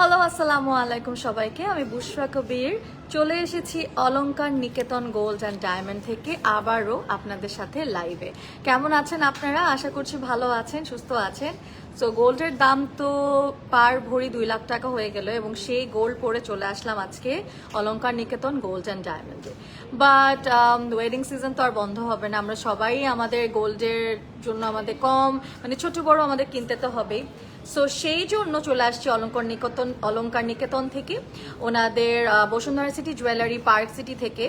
Hello, আসসালামু আলাইকুম সবাইকে। আমি বুশরা কবির। চলে এসেছি অলঙ্কার নিকেতন গোল্ড অ্যান্ড ডায়মন্ড থেকে আবারও আপনাদের সাথে লাইভে। কেমন আছেন আপনারা? আশা করছি ভালো আছেন, সুস্থ আছেন। সো গোল্ডের দাম তো পার ভরি দুই লাখ টাকা হয়ে গেল এবং সেই গোল্ড পরে চলে আসলাম আজকে অলঙ্কার নিকেতন গোল্ড অ্যান্ড ডায়মন্ডে বাট ওয়েডিং সিজন তো আর বন্ধ হবে না। আমরা সবাই আমাদের গোল্ডের জন্য আমাদের কম মানে ছোট বড় আমাদের কিনতে তো হবেই। সো সেই জন্য চলে আসছি অলঙ্কার নিকেতন অলঙ্কার নিকেতন থেকে। ওনাদের Bashundhara City jewellery park city থেকে।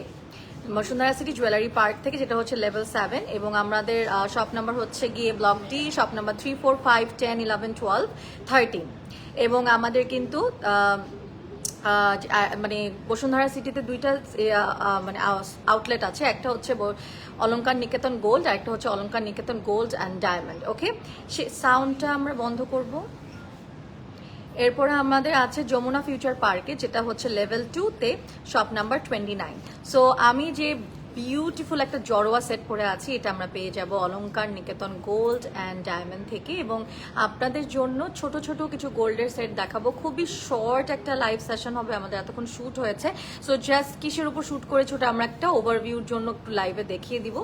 বসুন্ধরা সিটি জুয়েলারি পার্ক থেকে, যেটা হচ্ছে লেভেল সেভেন এবং আমাদের শপ নাম্বার হচ্ছে গিয়ে block D shop number three four five ten eleven twelve thirteen এবং আমাদের কিন্তু মানে বসুন্ধরা সিটিতে দুইটা মানে আউটলেট আছে। একটা হচ্ছে অলঙ্কার নিকেতন গোল্ড আর একটা হচ্ছে Alankar Niketan gold and diamond okay সে সাউন্ডটা আমরা বন্ধ করব। এরপরে আমাদের আছে যমুনা ফিউচার পার্কে, যেটা হচ্ছে লেভেল টুতে shop number twenty nine so আমি যে বিউটিফুল একটা জড়োয়া সেট পরে আছি, এটা আমরা পেয়ে যাব অলঙ্কার নিকেতন গোল্ড অ্যান্ড ডায়মন্ড থেকে এবং আপনাদের জন্য ছোট ছোট কিছু গোল্ডের সেট দেখাবো। খুবই শর্ট একটা লাইভ সেশন হবে, আমাদের এতক্ষণ শ্যুট হয়েছে। সো জাস্ট কিসের উপর শ্যুট করেছি, ওটা আমরা একটা ওভারভিউর জন্য একটু লাইভে দেখিয়ে দিব।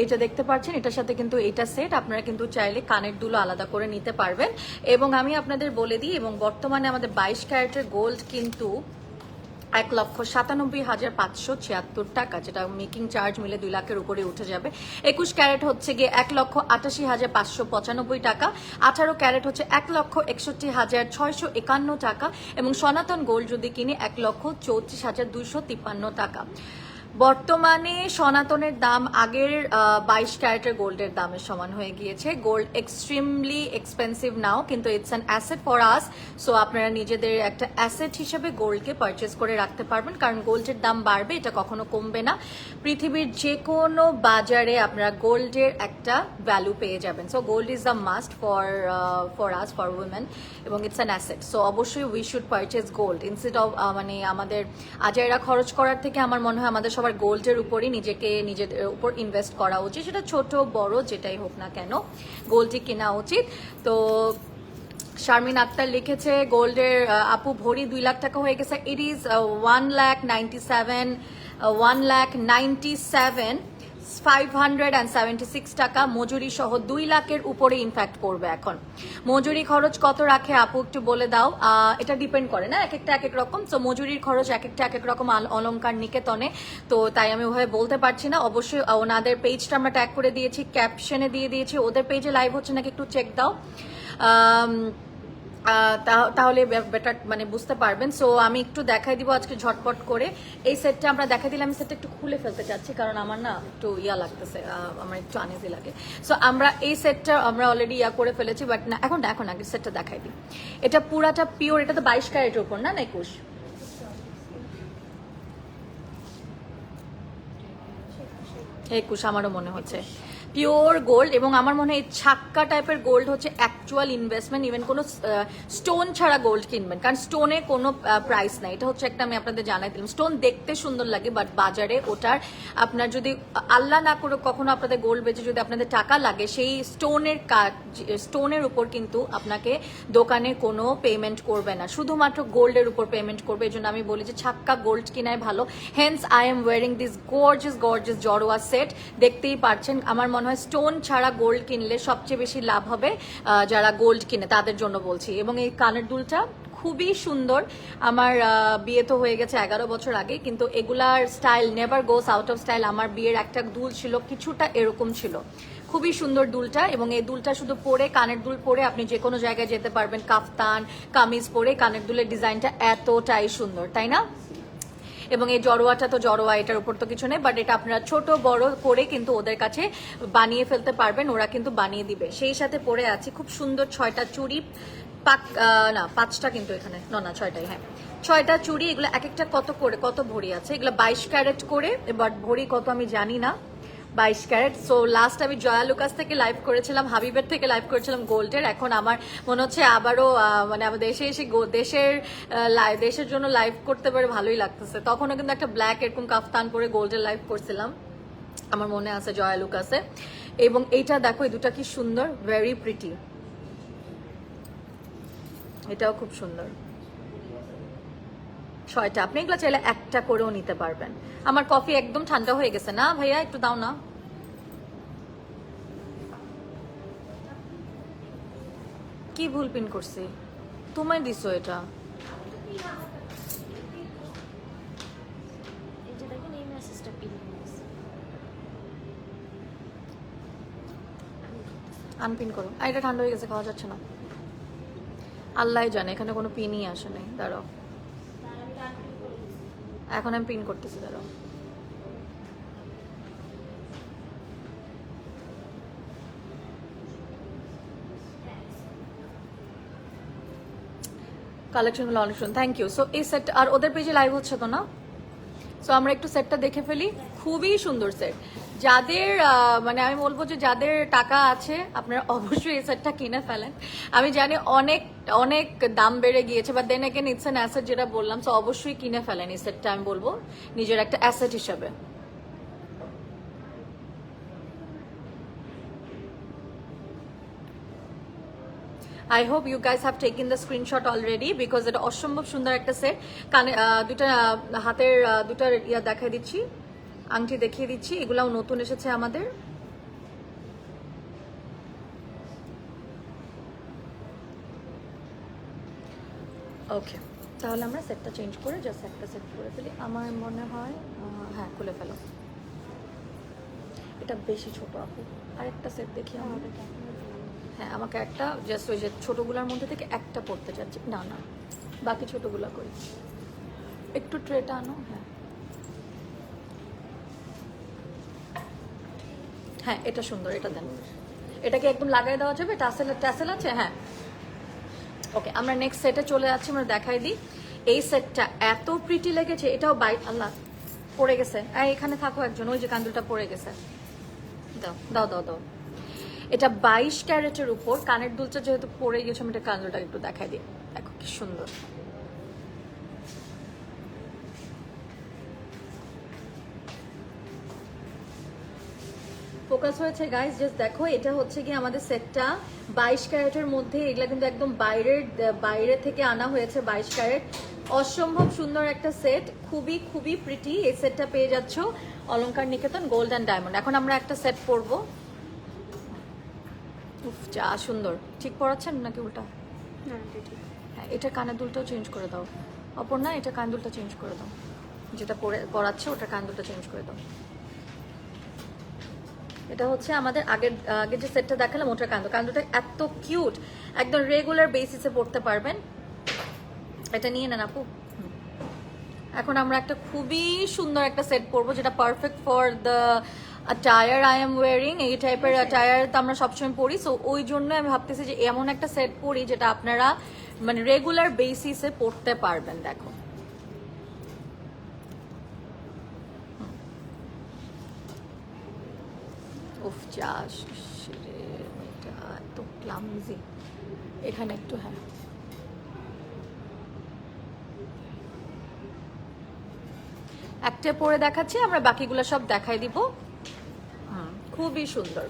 এটা দেখতে পাচ্ছেন, এটার সাথে কিন্তু এটা সেট আপনারা কিন্তু চাইলে কানের দুলো আলাদা করে নিতে পারবেন। এবং আমি আপনাদের বলে দিই, এবং বর্তমানে আমাদের বাইশ ক্যারেটের গোল্ড কিন্তু এক লক্ষ সাতানব্বই হাজার পাঁচশো ছিয়াত্তর টাকা, যেটা মেকিং চার্জ মিলে দুই লাখের উপরে উঠে যাবে। একুশ ক্যারেট হচ্ছে গিয়ে এক লক্ষ আটাশি হাজার পাঁচশো পঁচানব্বই টাকা, আঠারো ক্যারেট হচ্ছে এক লক্ষ একষট্টি হাজার ছয়শো একান্ন টাকা, এবং সনাতন গোল্ড যদি কিনি এক লক্ষ চৌত্রিশ হাজার দুইশো তিপ্পান্ন টাকা। বর্তমানে সনাতনের দাম আগের বাইশ ক্যারেটের গোল্ডের দামের সমান হয়ে গিয়েছে। গোল্ড এক্সট্রিমলি এক্সপেন্সিভ নাও, কিন্তু it's an asset for us so আপনারা নিজেদের একটা অ্যাসেট হিসেবে গোল্ডকে পারচেস করে রাখতে পারবেন, কারণ গোল্ডের দাম বাড়বে, এটা কখনো কমবে না। পৃথিবীর যে কোনো বাজারে আপনারা গোল্ডের একটা ভ্যালু পেয়ে যাবেন। So gold is the must for for us for women এবং ইটস অ্যান অ্যাসেট সো অবশ্যই we should purchase gold instead of মানে আমাদের আজায়রা খরচ করার থেকে আমার মনে হয় আমাদের সবার গোল্ডের উপরই নিজেকে, নিজের উপর ইনভেস্ট করা উচিত। সেটা ছোট, বড়, যেটাই হোক না কেন গোল্ডই কেনা উচিত। তো শারমিন আক্তার লিখেছে গোল্ডের আপু ভরি দুই লাখ টাকা হয়ে গেছে। It is one lakh ninety seven one lakh ninety seven five hundred and seventy six টাকা মজুরি সহ দুই লাখের উপরে ইনফ্যাক্ট পড়বে এখন। মজুরি খরচ কত রাখে আপু একটু বলে দাও। এটা ডিপেন্ড করে না, এক একটা এক এক রকম। তো মজুরির খরচ এক একটা এক এক রকম অলংকার নিকেতনে। তো তাই আমি ওভাবে বলতে পারছি না। অবশ্যই ওনাদের পেজটা আমরা ট্যাগ করে দিয়েছি ক্যাপশনে দিয়ে দিয়েছি। ওদের পেজে লাইভ হচ্ছে নাকি একটু চেক দাও। তাহলে বেটার মানে বুঝতে পারবেন। সো আমি একটু দেখাই দিব আজকে ঝটপট করে। এই সেটটা আমরা দেখাই দিলে আমি সেটটা একটু খুলে ফেলতে চাচ্ছি, কারণ আমার না একটু ইয়া লাগতেছে আমার একটু আনেজি লাগে। সো আমরা এই সেটটা আমরা অলরেডি ইয়া করে ফেলেছি বাট না, এখন এখন আগে সেটটা দেখাই দিই। এটা পুরাটা পিওর এটা তো বাইশ ক্যারেটের উপর না না একুশ? একুশ, আমারও মনে হচ্ছে। পিওর গোল্ড এবং আমার মনে হয় ছাক্কা টাইপের গোল্ড হচ্ছে অ্যাকচুয়াল ইনভেস্টমেন্ট ইভেন কোনো স্টোন ছাড়া গোল্ড কিনবেন। কারণ স্টোনে কোনো প্রাইস নাই। এটা হচ্ছে একটা আমি আপনাদের জানাই দিলাম। স্টোন দেখতে সুন্দর লাগে বাট বাজারে ওটার, আপনার যদি, আল্লাহ না করে কখনো আপনাদের গোল্ড বেচে যদি আপনাদের টাকা লাগে, সেই স্টোনের কাজ স্টোনের উপর কিন্তু আপনাকে দোকানে কোনো পেমেন্ট করবে না। শুধুমাত্র গোল্ডের উপর পেমেন্ট করবে, এই জন্য আমি বলি যে ছাক্কা গোল্ড কিনাই ভালো। Hence I am wearing this gorgeous gorgeous জড়োয়া set দেখতেই পারছেন, আমার মনে হয় স্টোন ছাড়া গোল্ড কিনলে সবচেয়ে বেশি লাভ হবে যারা গোল্ড কিনে, তাদের জন্য বলছি। এবং এই কানের দুলটা খুবই সুন্দর। আমার বিয়ে তো হয়ে গেছে এগারো বছর আগে, কিন্তু এগুলার style never goes out of style আমার বিয়ের একটা দুল ছিল, কিছুটা এরকম ছিল। খুবই সুন্দর দুলটা এবং এই দুলটা শুধু পরে, কানের দুল পরে আপনি যে কোনো জায়গায় যেতে পারবেন। কাফতান, কামিজ পরে কানের দুলের ডিজাইনটা এতটাই সুন্দর, তাই না? এবং এই জড়োয়াটা তো জড়োয়া, এটার উপর তো কিছু নেই বাট এটা আপনারা ছোট, বড় করে কিন্তু ওদের কাছে বানিয়ে ফেলতে পারবেন, ওরা কিন্তু বানিয়ে দিবে। সেই সাথে পরে আছে, খুব সুন্দর ছয়টা চুড়ি, পাক না, পাঁচটা কিন্তু এখানে, না না, ছয়টাই হ্যাঁ। ছয়টা চুড়ি, এগুলো এক একটা কত করে, কত ভরি আছে? এগুলো বাইশ ক্যারেট করে এবার ভরি কত আমি জানি না। বাইশ ক্যারেট। সো লাস্ট আমি জয়া লুকাস থেকে লাইভ করেছিলাম, হাবিবের থেকে লাইভ করেছিলাম গোল্ডের। এখন আমার মনে হচ্ছে আবারও মানে আমার দেশে এসে দেশের দেশের জন্য লাইভ করতে পারে, ভালোই লাগতেছে। তখনও কিন্তু একটা ব্ল্যাক এরকম কাফতান পরে গোল্ডের লাইভ করছিলাম। আমার মনে আছে জয়া লুকাসে। এবং এইটা দেখো, এই দুটা কি সুন্দর ভেরি প্রিটি এটাও খুব সুন্দর। ছয়টা। আপনি এগুলো চাইলে একটা করেও নিতে পারবেন। আমার কফি একদম ঠান্ডা হয়ে গেছে। না, ভাইয়া, একটু দাও না। কি ভুল পিন করছি? তোমায় দিছো এটা। আনপিন করো। আর এটা ঠান্ডা হয়ে গেছে, খাওয়া যাচ্ছে না। আল্লাহ জানে, এখানে কোনো পিনই আসে নাই। দাঁড়াও। এখন আমি প্রিন্ট করতেছি, দাঁড়াও। কালেকশনগুলো অনেক সুন্দর। থ্যাংক ইউ সো এই সেট আর ওদের পেজে লাইভ হচ্ছে তো না সো আমরা একটু সেটটা দেখে ফেলি। খুবই সুন্দর সেট যাদের মানে আমি বলব যে যাদের টাকা আছে, আপনারা অবশ্যই এই সেটটা কিনে ফেলেন। আমি জানি অনেক অনেক দাম বেড়ে গিয়েছে বা দেন এগেন ইটস অ্যাসেট যেটা বললাম সো অবশ্যই কিনে ফেলেন এই সেটটা আমি বলব নিজের একটা অ্যাসেট হিসাবে। I hope you guys have taken the screenshot already because এটা অসম্ভব সুন্দর একটা সেট কানে দুটা হাতের দুটা ইয়া দেখাই দিচ্ছি। আংটি দেখিয়ে দিচ্ছি, এগুলাও নতুন এসেছে আমাদের। ওকে তাহলে আমরা সেটটা চেঞ্জ করে জাস্ট একটা সেট করে ফেলি। আমার মনে হয় হ্যাঁ খুলে ফেলো। এটা বেশি ছোট আপু। আরেকটা সেট দেখি আমাদের হ্যাঁ আমাকে একটা জাস্ট ওই যে ছোটোগুলোর মধ্যে থেকে একটা পড়তে চাচ্ছি। না না, বাকি ছোটোগুলো করি। একটু ট্রেটা আনো হ্যাঁ। হ্যাঁ এটা সুন্দর, এটা দেন। এটাকে একদম লাগাই দেওয়া যাবে, টাসেল ট্যাসেল আছে? হ্যাঁ। ওকে, আমরা নেক্সট সেটে চলে যাচ্ছি, আমরা দেখাই দিই। এই সেটটা এত প্রিটি লেগেছে, এটাও বাই আল্লাহ, পড়ে গেছে। আর এখানে থাকো একজন, ওই যে কান্দুলটা পড়ে গেছে। দাও দাও দাও দাও। এটা বাইশ ক্যারেটের উপর, কানের দুলটা যেহেতু পড়ে গেছে, আমি এটা কান্দুলটা একটু দেখাই দিই। দেখো, কি সুন্দর। ফোকাস হয়েছে গাইস জাস্ট দেখো এটা হচ্ছে কি আমাদের সেটটা বাইশ ক্যারেটের মধ্যে এগুলা কিন্তু একদম বাইরের বাইরে থেকে আনা হয়েছে বাইশ ক্যারেট। অসম্ভব সুন্দর একটা সেট খুবই খুবই প্রিটি এই সেটটা পেয়ে যাচ্ছ অলঙ্কার নিকেতন গোল্ড অ্যান্ড ডায়মন্ড এখন আমরা একটা সেট পরবো। উফ যা সুন্দর। ঠিক পড়াচ্ছেন নাকি উল্টা? হ্যাঁ এটা কানের দুলটাও চেঞ্জ করে দাও। অপর না এটা কান দুলটা চেঞ্জ করে দাও। যেটা পরে পড়াচ্ছে ওটা কান দুলটা চেঞ্জ করে দাও। এটা হচ্ছে আমাদের আগের আগের যে সেটটা দেখালাম ওটার কান্দ। কান্দুটা এত কিউট একদম রেগুলার বেসিসে পড়তে পারবেন। এটা নিয়ে নেন আপু। এখন আমরা একটা খুবই সুন্দর একটা সেট পরবো যেটা perfect for the tiara I am wearing এই টাইপের টায়ার তো আমরা সবসময় পরি সো ওই জন্য আমি ভাবতেছি যে এমন একটা সেট পরি যেটা আপনারা মানে রেগুলার বেসিসে পড়তে পারবেন দেখো উফ চাষ এটা ক্লামজি এখানে একটু হ্যাঁ। একটা পরে দেখাচ্ছি, আমরা বাকিগুলো সব দেখাই দিব। খুবই সুন্দর।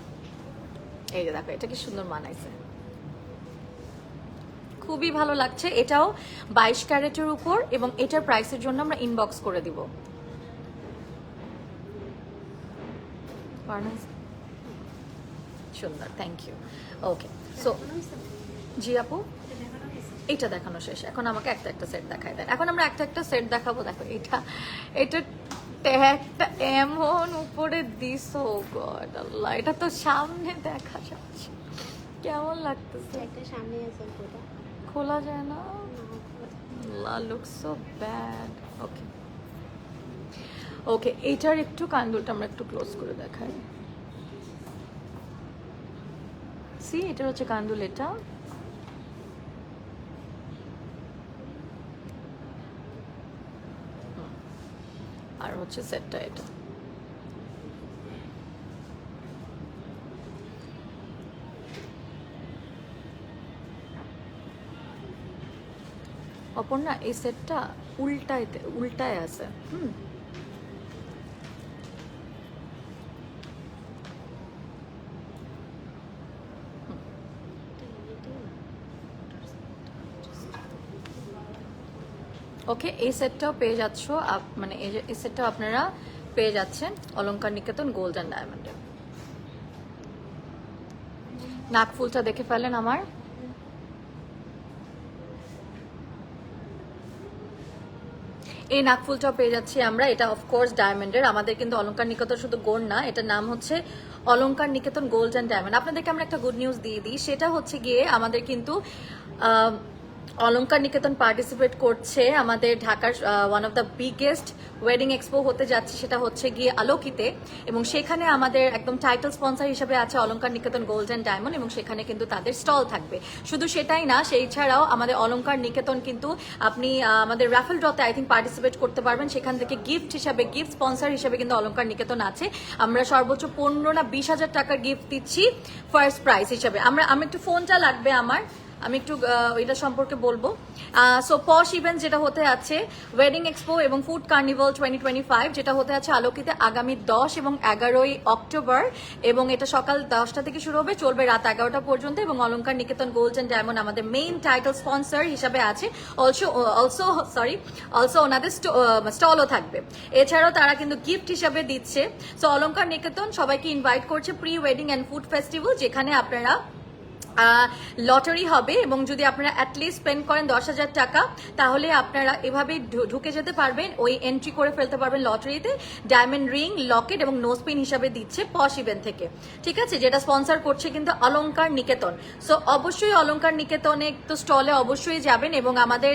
এই যে দেখো, এটা কি সুন্দর মানাইছে। খুবই ভালো লাগছে। এটাও বাইশ ক্যারেটের উপর এবং এটার প্রাইসের জন্য আমরা ইনবক্স করে দিব? সুন্দর থ্যাংক ইউ ওকে সো জি আপু? এটা দেখানো শেষ এখন আমাকে একটা একটা সেট দেখাই দেন। এখন আমরা একটা একটা সেট দেখাবো দেখো এটা এটা ট্যাগটা এমন উপরে দিস ও গড আল্লাহ এটা তো সামনে দেখা যাচ্ছে। কেমন লাগতেছে? একটা সামনে আছে পুরো খোলা যায় না? আল্লাহ look so bad okay okay এইটার একটু কান্দুলটা আমরা একটু ক্লোজ করে দেখাই। সি এটার হচ্ছে কান্দুল এটা। আর হচ্ছে সেটটা এটা। অপর্ণা, এই সেটটা উল্টায় উল্টায় আছে, হুম? ওকে, এই সেটটাও পেয়ে যাচ্ছ মানে এই সেটটাও আপনারা পেয়ে যাচ্ছেন অলঙ্কার নিকেতন গোল্ড অ্যান্ড ডায়মন্ডে। নাকফুলটা দেখে ফেলেন আমার। এই নাকফুলটাও পেয়ে যাচ্ছি আমরা। এটা অফকোর্স ডায়মন্ডের। আমাদের কিন্তু অলঙ্কার নিকেতন শুধু গোল্ড না, এটার নাম হচ্ছে Alankar Niketan gold and diamond. আপনাদেরকে আমরা একটা গুড নিউজ দিয়ে দিই। সেটা হচ্ছে গিয়ে আমাদের কিন্তু আহ, অলংকার নিকেতন পার্টিসিপেট করছে আমাদের ঢাকার one of the biggest wedding expo হতে যাচ্ছে সেটা হচ্ছে গিয়ে আলোকিতে। এবং সেখানে আমাদের একদম টাইটেল স্পন্সর হিসেবে আছে অলংকার নিকেতন গোল্ড অ্যান্ড ডায়মন্ড এবং সেখানে কিন্তু তাদের স্টল থাকবে। শুধু সেটাই না সেই ছাড়াও আমাদের অলঙ্কার নিকেতন কিন্তু আপনি আমাদের রাফেল ড্রতে আই থিঙ্ক পার্টিসিপেট করতে পারবেন। সেখান থেকে গিফট হিসাবে গিফট স্পন্সর হিসেবে কিন্তু অলংকার নিকেতন আছে। আমরা সর্বোচ্চ পনেরো না বিশ হাজার টাকার গিফট দিচ্ছি ফার্স্ট প্রাইজ হিসাবে। আমরা আমি একটু ফোনটা লাগবে আমার। আমি একটু এটা সম্পর্কে বলব। সো পশ ইভেন্ট যেটা হতে আছে ওয়েডিং এক্সপো এবং food carnival twenty twenty five যেটা হতে আছে আলোকিতে আগামী দশ এবং এগারোই অক্টোবর এবং এটা সকাল দশটা থেকে শুরু হবে, চলবে রাত এগারোটা পর্যন্ত এবং Alankar Niketan gold and diamond আমাদের মেইন টাইটেল স্পন্সর হিসাবে আছে। অলসো অলসো সরি অলসো ওনাদের স্টলও থাকবে। এছাড়াও তারা কিন্তু গিফট হিসাবে দিচ্ছে। সো অলঙ্কার নিকেতন সবাইকে ইনভাইট করছে pre wedding and food festival যেখানে আপনারা লটারি হবে এবং যদি আপনারা অ্যাটলিস্ট স্পেন্ড করেন দশ হাজার টাকা, তাহলে আপনারা এভাবে ঢুকে যেতে পারবেন, ওই এন্ট্রি করে ফেলতে পারবেন লটারিতে। ডায়মন্ড রিং লকেট এবং নোজপিন হিসাবে দিচ্ছে পশ ইভেন্ট থেকে। ঠিক আছে? যেটা স্পন্সর করছে কিন্তু অলঙ্কার নিকেতন। সো অবশ্যই অলঙ্কার নিকেতনে তো স্টলে অবশ্যই যাবেন এবং আমাদের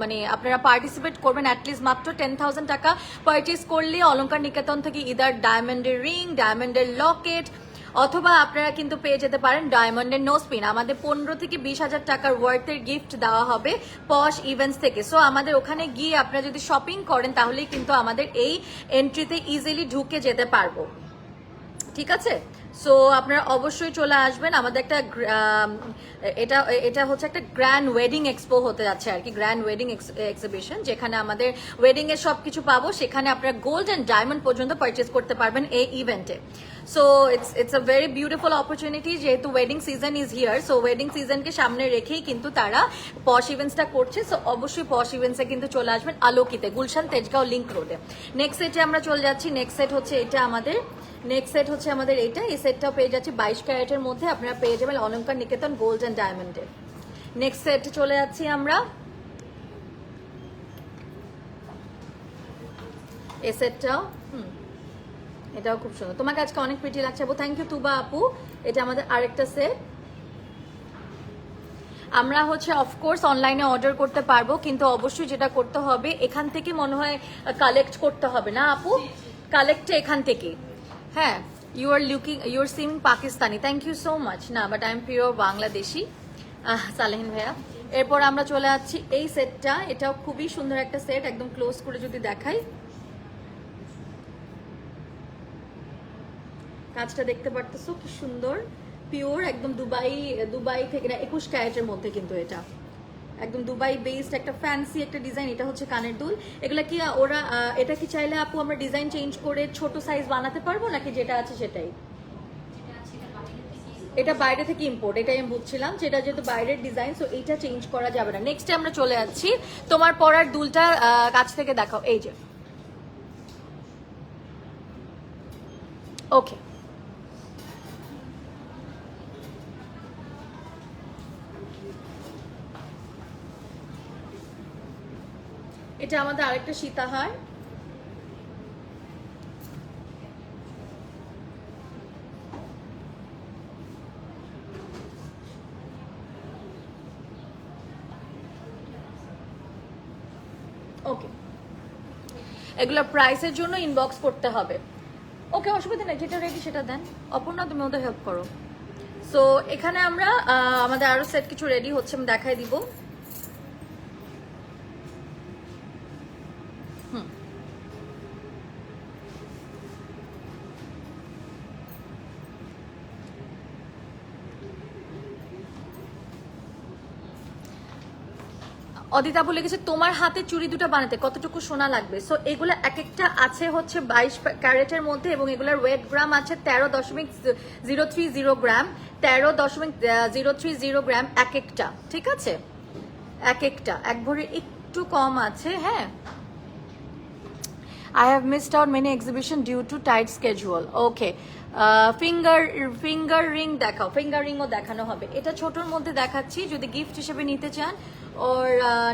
মানে আপনারা পার্টিসিপেট করবেন অ্যাটলিস্ট মাত্র টেন থাউজেন্ড টাকা। পারচেস করলে অলঙ্কার নিকেতন থেকে ইদার ডায়মন্ডের রিং ডায়মন্ডের লকেট অথবা আপনারা কিন্তু পেয়ে যেতে পারেন ডায়মন্ডের নোসপিন আমাদের পনেরো থেকে বিশ হাজার টাকার ওয়ার্থের গিফট দেওয়া হবে পশ ইভেন্টস থেকে। সো আমাদের ওখানে গিয়ে আপনারা যদি শপিং করেন, তাহলেই কিন্তু আমাদের এই এন্ট্রিতে ইজিলি ঢুকে যেতে পারব। ঠিক আছে? সো আপনারা অবশ্যই চলে আসবেন। আমাদের একটা এটা এটা হচ্ছে একটা গ্র্যান্ড ওয়েডিং এক্সপো হতে যাচ্ছে আর কি গ্র্যান্ড ওয়েডিং এক্সিবিশন যেখানে আমাদের ওয়েডিং এর সব কিছু পাবো। সেখানে আপনারা গোল্ড অ্যান্ড ডায়মন্ড পর্যন্ত পারচেস করতে পারবেন এই ইভেন্টে so it's it's a very beautiful opportunity যেহেতু wedding season is here so wedding সিজনকে সামনে রেখেই কিন্তু তারা পশ ইভেন্টসটা করছে। সো অবশ্যই পশ ইভেন্টসে কিন্তু চলে আসবেন আলোকিতে, গুলশান তেজগাঁও লিঙ্ক রোডে নেক্সট সেটে আমরা চলে যাচ্ছি। নেক্সট সেট হচ্ছে এটা আমাদের নেক্সট সেট হচ্ছে আমাদের এটা এই সেটটাও পেয়ে যাচ্ছে বাইশ ক্যারেটের মধ্যে। আপনারা পেয়ে যাবেন অলঙ্কার নিকেতন গোল্ড অ্যান্ড ডায়মন্ডে নেক্সট সেট চলে যাচ্ছি আমরা। এই সেটটাও হুম এটাও খুব সুন্দর। তোমাকে আজকে অনেক প্রিটি লাগছে আপু। থ্যাংক ইউ তুবা আপু। এটা আমাদের আরেকটা সেট আমরা হচ্ছে অফকোর্স অনলাইনে অর্ডার করতে পারব কিন্তু অবশ্যই যেটা করতে হবে এখান থেকে মনে হয় কালেক্ট করতে হবে না আপু? কালেক্ট এখান থেকে। হ্যাঁ you are looking you are seeming Pakistani thank you so much না but I am pure Bangladeshi Salehin ভাইয়া। এরপর আমরা চলে যাচ্ছি এই সেটটা এটাও খুবই সুন্দর একটা সেট একদম ক্লোজ করে যদি দেখাই। কাজটা দেখতে পারতেছো, কি সুন্দর। পিওর একদম দুবাই দুবাই থেকে না, একুশ ক্যারেটের মধ্যে কিন্তু এটা। একদম দুবাই বেসড একটা ফ্যান্সি একটা ডিজাইন এটা হচ্ছে কানের দুল। এগুলা কি, ওরা এটা কি চাইলে আপু আমরা ডিজাইন চেঞ্জ করে ছোট সাইজ বানাতে পারব নাকি যেটা আছে সেটাই? এটা বাইরে থেকে ইম্পোর্ট এটাই আমি বুঝছিলাম যেটা যেহেতু বাইরের ডিজাইন সো এইটা চেঞ্জ করা যাবে না। নেক্সটে আমরা চলে যাচ্ছি। তোমার পরার দুলটা কাছ থেকে দেখাও। এই যে। ওকে এটা আমাদের আরেকটা সীতাহার। ওকে এগুলো প্রাইসের জন্য ইনবক্স করতে হবে। ওকে অসুবিধা নেই, যেটা রেডি সেটা দেন। অপর্ণা, তুমি ওদের হেল্প করো। সো এখানে আমরা আমাদের আরও সেট কিছু রেডি হচ্ছে, আমি দেখাই দিব। অদিতা বলে গেছে, তোমার হাতে চুড়ি দুটো বানাতে কতটুকু সোনা লাগবে সো এগুলো এক একটা আছে হচ্ছে বাইশ ক্যারেটের মধ্যে এবং এগুলোর ওয়েট গ্রাম আছে তেরো দশমিক জিরো থ্রি জিরো গ্রাম, তেরো দশমিক জিরো থ্রি জিরো গ্রাম এক একটা ঠিক আছে এক একটা এক ভরে একটু কম আছে হ্যাঁ I have missed out many exhibition due to tight schedule. Okay. Finger finger ring দেখাও ফিঙ্গার রিংও দেখানো হবে এটা ছোটর মধ্যে দেখাচ্ছি, যদি গিফট হিসেবে নিতে চান ওর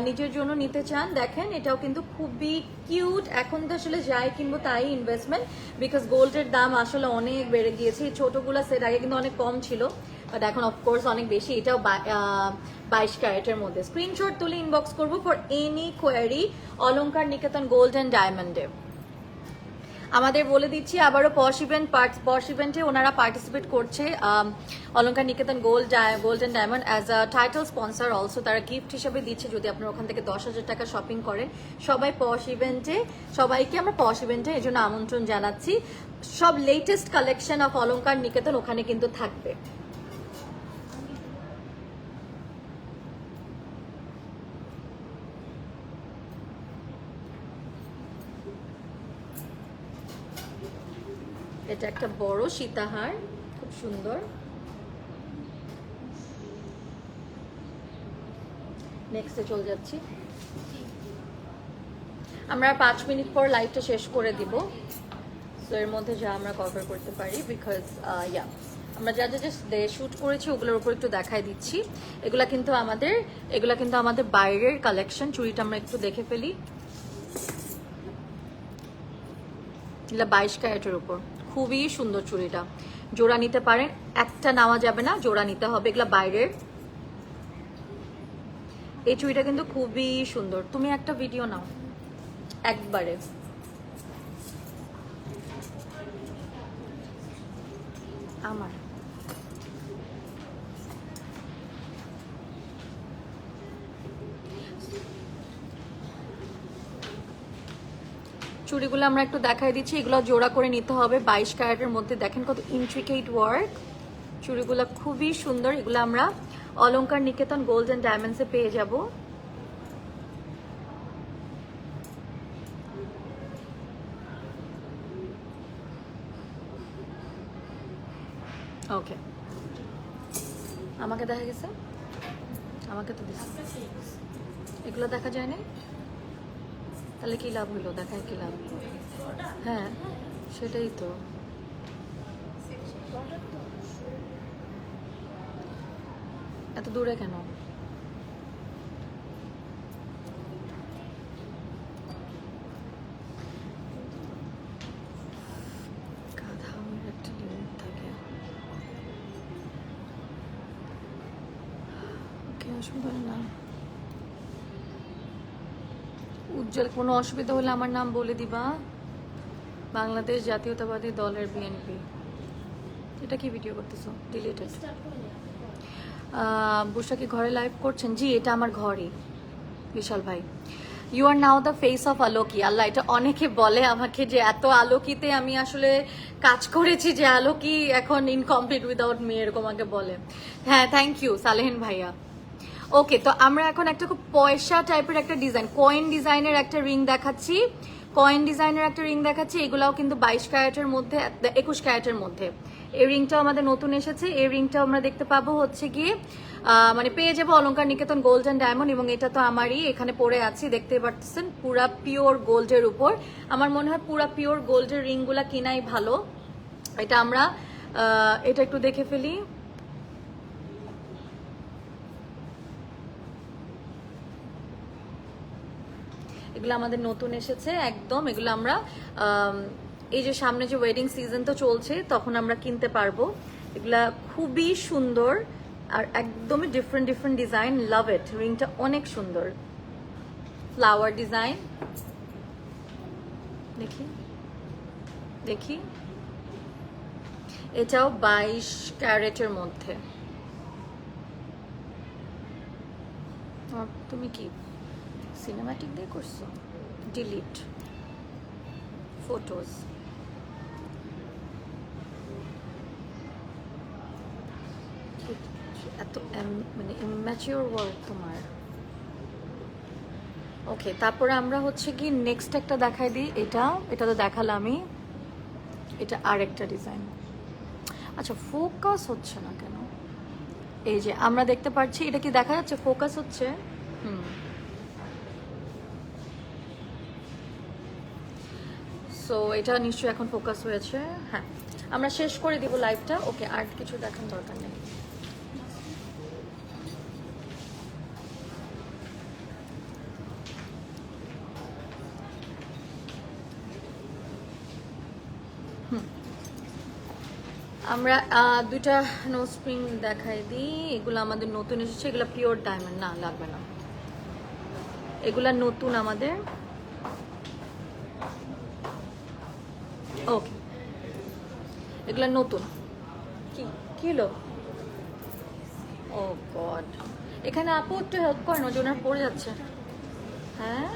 নিজের জন্য নিতে চান, দেখেন, এটাও কিন্তু খুবই কিউট। এখন তো আসলে যাই কিনবো তাই ইনভেস্টমেন্ট বিকজ গোল্ডের দাম আসলে অনেক বেড়ে গিয়েছে। এই ছোটোগুলো সেট আগে কিন্তু অনেক কম ছিল বাট এখন অফকোর্স অনেক বেশি। এটাও বাইশ ক্যারেটের মধ্যে। স্ক্রিনশট তুলে ইনবক্স করব ফর এনি কোয়ারি অলঙ্কার নিকেতন গোল্ড অ্যান্ড ডায়মন্ডে আমাদের বলে দিচ্ছি, আবারও পশ ইভেন্ট পশ ইভেন্টে ওনারা পার্টিসিপেট করছে Alankar Niketan gold gold and diamond as a title sponsor also তারা গিফট হিসেবে দিচ্ছে, যদি আপনারা ওখান থেকে দশ হাজার টাকা শপিং করেন। সবাই পশ ইভেন্টে সবাইকে আমরা পশ ইভেন্টে এই জন্য আমন্ত্রণ জানাচ্ছি। সব লেটেস্ট কালেকশন অফ অলঙ্কার নিকেতন ওখানে কিন্তু থাকবে। এটা একটা বড় সীতাহার, খুব সুন্দর। নেক্সটে চলে যাচ্ছি। আমরা পাঁচ মিনিট পর লাইভটা শেষ করে দিব। সো এর মধ্যে যা আমরা কভার করতে পারি বিকজ ইয়া আমরা যা যা যে শ্যুট করেছি, ওগুলোর উপর একটু দেখাই দিচ্ছি। এগুলা কিন্তু আমাদের, এগুলা কিন্তু আমাদের বাইরের কালেকশন চুড়িটা আমরা একটু দেখে ফেলি। এগুলা বাইশ ক্যারেটের উপর। খুবই সুন্দর চুড়িটা। জোড়া নিতে পারেন, একটা নেওয়া যাবে না, জোড়া নিতে হবে, এগুলা বাইরের। এই চুড়িটা কিন্তু খুবই সুন্দর। তুমি একটা ভিডিও নাও, একবারে আমার চুড়িগুলো আমরা একটু দেখাই দিচ্ছি। এগুলো জোড়া করে নিতে হবে। বাইশ ক্যারেটের মধ্যে দেখেন কত ইন্ট্রিকেট ওয়ার্ক চুড়িগুলো খুবই সুন্দর। এগুলো আমরা অলংকার নিকেতন গোল্ড অ্যান্ড ডায়মন্ডসে পেয়ে যাব। ওকে আমাকে দেখা গেছে? আমাকে তো এগুলো দেখা যায় না তাহলে কী লাভ হলো? দেখায় কী লাভ? হ্যাঁ সেটাই তো। এত দূরে কেন? উজ্জ্বল, কোনো অসুবিধা হলে আমার নাম বলে দিবা। বাংলাদেশ জাতীয়তাবাদী দলের বিএনপি। এটা কি ভিডিও করতেছো? ডিলিটেড কি ঘরে লাইভ করছেন? জি, এটা আমার ঘরই, বিশাল ভাই। You are now the face of Aloki আল্লাহ, এটা অনেকে বলে আমাকে যে এত আলোকিতে আমি আসলে কাজ করেছি যে আলোকি এখন ইনকমপ্লিট উইদাউট মি এরকম আমাকে বলে। হ্যাঁ থ্যাংক ইউ সালেহিন ভাইয়া। ওকে তো আমরা এখন একটা খুব পয়সা টাইপের একটা ডিজাইন কয়েন ডিজাইনের একটা রিং দেখাচ্ছি। কয়েন ডিজাইনের একটা রিং দেখাচ্ছি, এগুলাও কিন্তু বাইশ ক্যারেটের মধ্যে একুশ ক্যারেটের মধ্যে। এই রিংটাও আমাদের নতুন এসেছে, এই রিংটাও আমরা দেখতে পাবো হচ্ছে গিয়ে মানে পেয়ে যাব অলঙ্কার নিকেতন গোল্ড অ্যান্ড ডায়মন্ড এবং এটা তো আমারই এখানে পড়ে আছি দেখতে পাচ্ছেন, পুরা পিওর গোল্ডের উপর। আমার মনে হয় পুরা পিওর গোল্ডের রিংগুলা কিনাই ভালো। এটা আমরা এটা একটু দেখে ফেলি। এগুলো আমাদের নতুন এসেছে, একদম। এগুলো আমরা এই যে সামনে যে ওয়েডিং সিজন তো চলছে, তখন আমরা কিনতে পারব। এগুলা খুবই সুন্দর আর একদমই different different design love it রিংটা অনেক সুন্দর। ফ্লাওয়ার ডিজাইন দেখি। দেখি। এটাও বাইশ ক্যারেটের মধ্যে। তুমি কি? সিনেমাটিক দিয়ে করছ? ডিলিট ফটোজ এত মানে ইম্যাচিওর ওয়ার্ক তোমার। ওকে তারপরে আমরা হচ্ছে কি নেক্সট একটা দেখাই দিই। এটা এটা তো দেখালামই এটা আর একটা ডিজাইন আচ্ছা ফোকাস হচ্ছে না কেন? এই যে আমরা দেখতে পাচ্ছি এটা কি দেখা যাচ্ছে? ফোকাস হচ্ছে? হুম। সো এটা নিশ্চয়ই এখন ফোকাস হয়েছে। হ্যাঁ। আমরা শেষ করে দিব লাইভটা ওকে, আর কিছু দেখার দরকার নেই। আমরা দুইটা নো স্প্রিং দেখাই দিই। এগুলো আমাদের নতুন এসেছে। এগুলো পিওর ডায়মন্ড না, লাগবে না। এগুলা নতুন আমাদের। এগুলা নতুন। কি কি হলো? ও গড এখানে আপু একটু হেল্প করেন, ওই জন্য পড়ে যাচ্ছে। হ্যাঁ?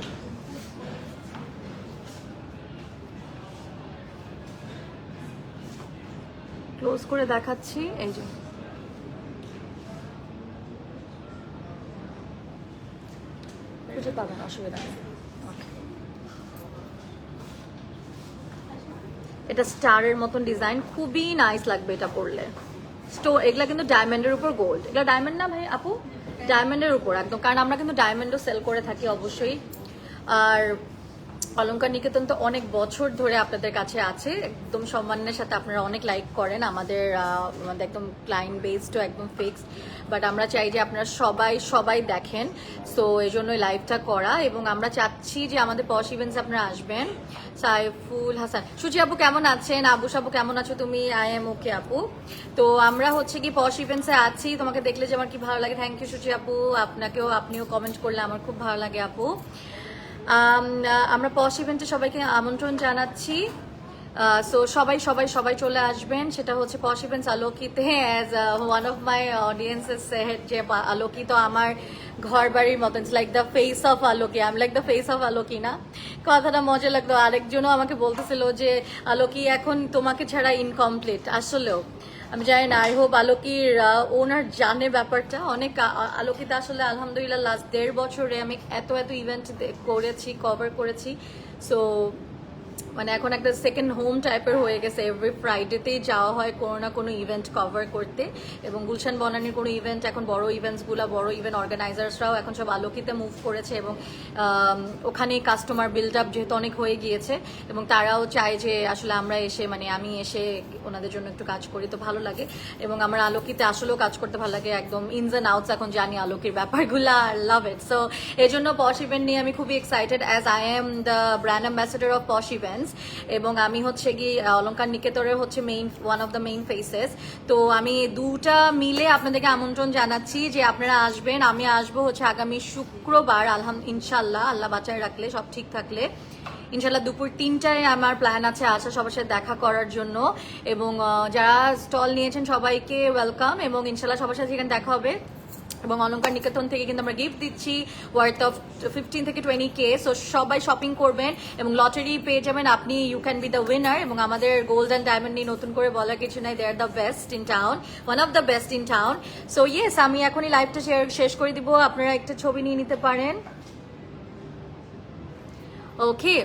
ক্লোজ করে দেখাচ্ছি, এই যে। খুঁজে পাবেন, অসুবিধা নেই Okay. এটা স্টারের মতন ডিজাইন, খুবই নাইস লাগবে এটা পরলে। স্টো এগুলা কিন্তু ডায়মন্ডের উপর গোল্ড এগুলা ডায়মন্ড না ভাই আপু? ডায়মন্ডের উপর, একদম। কারণ আমরা কিন্তু ডায়মন্ডও সেল করে থাকি অবশ্যই। আর অলংকার নিকেতন তো অনেক বছর ধরে আপনাদের কাছে আছে। একদম সম্মানের সাথে আপনারা অনেক লাইক করেন। আমাদের আমাদের একদম ক্লায়েন্ট বেসডও একদম ফিক্সড বাট আমরা চাই যে আপনারা সবাই সবাই দেখেন। সো এই জন্যই লাইভটা করা। এবং আমরা চাচ্ছি যে আমাদের পশ ইভেন্টস আপনারা আসবেন। সাইফুল হাসান। সুচি আপু কেমন আছেন? আবু সাবু কেমন আছো তুমি? আই এম ওকে আপু। তো আমরা হচ্ছে কি পশ ইভেন্টসে আছি। তোমাকে দেখলে যে আমার কি ভালো লাগে। থ্যাংক ইউ সুচি আপু। আপনাকেও, আপনিও কমেন্ট করলে আমার খুব ভালো লাগে, আপু। আমরা পশ ইভেন্টে সবাইকে আমন্ত্রণ জানাচ্ছি। সো সবাই সবাই সবাই চলে আসবেন। সেটা হচ্ছে posh events আলোকিতে as one of my audiences যে আলোকিত আমার ঘর বাড়ির মতো it's like the face of Aloki I am like the face of Aloki না? কথাটা মজা লাগল। আরেকজনও আমাকে বলতেছিল যে, আলোকি, এখন তোমাকে ছাড়া ইনকমপ্লিট আসলেও। আমি জানি না আই হোপ আলোকির ওনার জানে ব্যাপারটা। অনেক আলোকিতে আসলে আলহামদুলিল্লাহ লাস্ট দেড় বছরে আমি এত এত ইভেন্ট করেছি কভার করেছি। সো মানে এখন একটা সেকেন্ড হোম টাইপের হয়ে গেছে। এভরি ফ্রাইডেতেই যাওয়া হয় কোনো না কোনো ইভেন্ট কভার করতে। এবং গুলশান বনানির কোনো ইভেন্ট এখন বড় ইভেন্টসগুলো বড় ইভেন্ট অর্গানাইজার্সরাও এখন সব আলোকিতে মুভ করেছে এবং আম, ওখানেই কাস্টমার বিল্ড আপ যেহেতু অনেক হয়ে গিয়েছে এবং তারাও চায় যে আসলে আমরা এসে মানে আমি এসে ওনাদের জন্য একটু কাজ করি তো ভালো লাগে। এবং আমার আলোকিতে আসলেও কাজ করতে ভালো লাগে একদম ইনস অ্যান্ড আউটস এখন জানি আলোকির ব্যাপারগুলো লাভ ইট সো এই জন্য পশ ইভেন্ট নিয়ে আমি খুবই excited as I am the brand ambassador of posh events এবং আমি হচ্ছে গিয়ে অলঙ্কার নিকেতরের হচ্ছে main one of the main faces তো আমি দুটা মিলে আপনাদেরকে আমন্ত্রণ জানাচ্ছি যে আপনারা আসবেন। আমি আসব হচ্ছে আগামী শুক্রবার, আলহাম ইনশাল্লাহ আল্লাহ বাঁচায় রাখলে সব ঠিক থাকলে। ইনশাল্লাহ দুপুর তিনটায় আমার প্ল্যান আছে আসা, সবার সাথে দেখা করার জন্য। এবং যারা স্টল নিয়েছেন সবাইকে ওয়েলকাম এবং ইনশাল্লাহ সবার সাথে এখানে দেখা হবে। এবং অলঙ্কার নিকেতন থেকে কিন্তু আমরা গিফট দিচ্ছি ওয়ার্থ অফ ফিফটিন থেকে টোয়েন্টি কে সো সবাই শপিং করবেন এবং লটারি পেয়ে যাবেন। আপনি you can be the winner এবং আমাদের গোল্ড অ্যান্ড ডায়মন্ড নিয়ে নতুন করে বলার কিছু নাই। They are the best in town one of the best in town so yes আমি এখনই লাইভটা শেষ করে দিব। আপনারা একটা ছবি নিয়ে নিতে পারেন। ওকে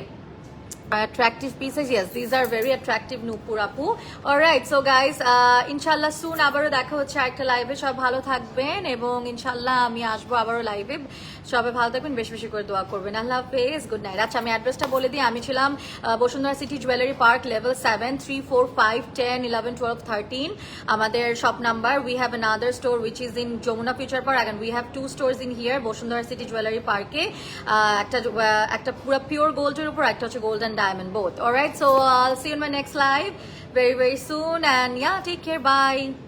attractive pieces yes these are very attractive nupur apu all right so guys uh, inshallah soon আবারও দেখা হচ্ছে একটা লাইভে সব ভালো থাকবেন এবং ami আমি আসব live লাইভে সবাই ভালো থাকবেন, বেশি বেশি করে দোয়া করবেন। আল্লাহ হাফেজ গুড নাইট আচ্ছা আমি অ্যাড্রেসটা বলে দিই, আমি ছিলাম Bashundhara city jewellery park level seven three four five ten eleven twelve thirteen আমাদের shop number we have another store which is in Jamuna future park and we have two stores in here, Bashundhara city jewellery পার্কে একটা একটা পুরো pure গোল্ডের উপর, একটা হচ্ছে gold and diamond both alright so I'll see in my next live very very soon and yeah take care, bye